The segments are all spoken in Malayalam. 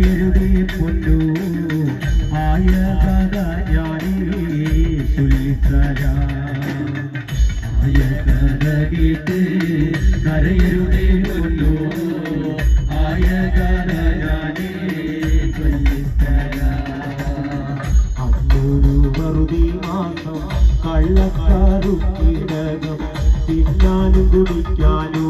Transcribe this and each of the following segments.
കരയരുതേ പൊന്നു. ആയ കഥ ഞാനേ ചൊല്ലിത്തരാ ആയ കഥ കേട്ട് കരയരുതേ പൊന്നു. ആയ കഥ ഞാനേ ചൊല്ലിത്തരാ അന്നൊരു വെറുതെ മാസം കള്ളക്കാരുക്കിടകം തിന്നാനും കുടിക്കാനും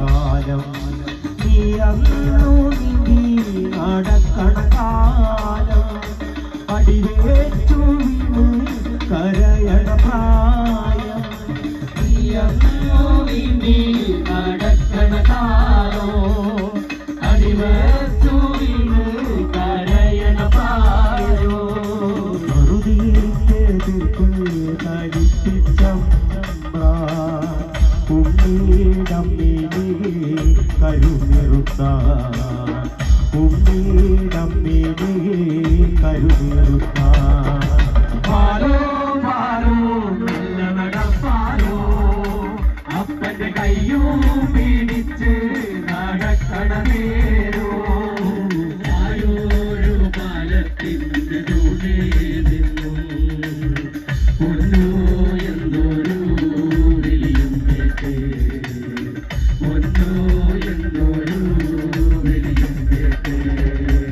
കാലം. നീ അന്നു കരുനിറുത്ത ഉമ്മീടമ്മീടേ കരുനിറുത്ത പാലോ പാലോ നല്ല നടപ്പാലോ അപ്പന്റെ കയ്യും പിടിച്ച് നടക്കണ കേട്ട് എന്തിനാണമ്മേ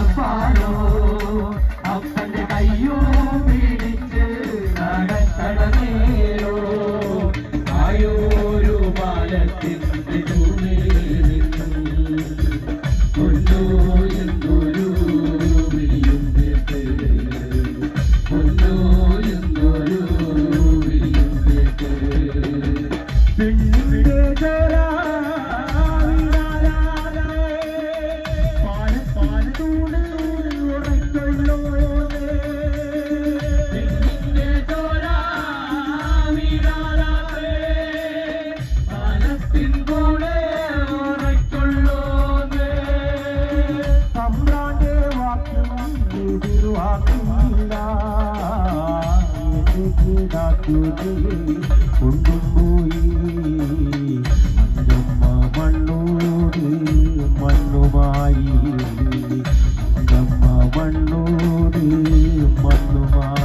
നല്ല അപ്പന്റെ കയ്യോ പിടിച്ച് നടക്കണ നേരോ ആയോരു പാലത്തിന്റെ ചൂടിൽ നിന്നും എന്നൊരു കൊണ്ടും പോയി അഞ്ചമ്മ മണ്ണോട് മണ്ണുമായി. അഞ്ചമ്മ മണ്ണോട് മണ്ണുമായി.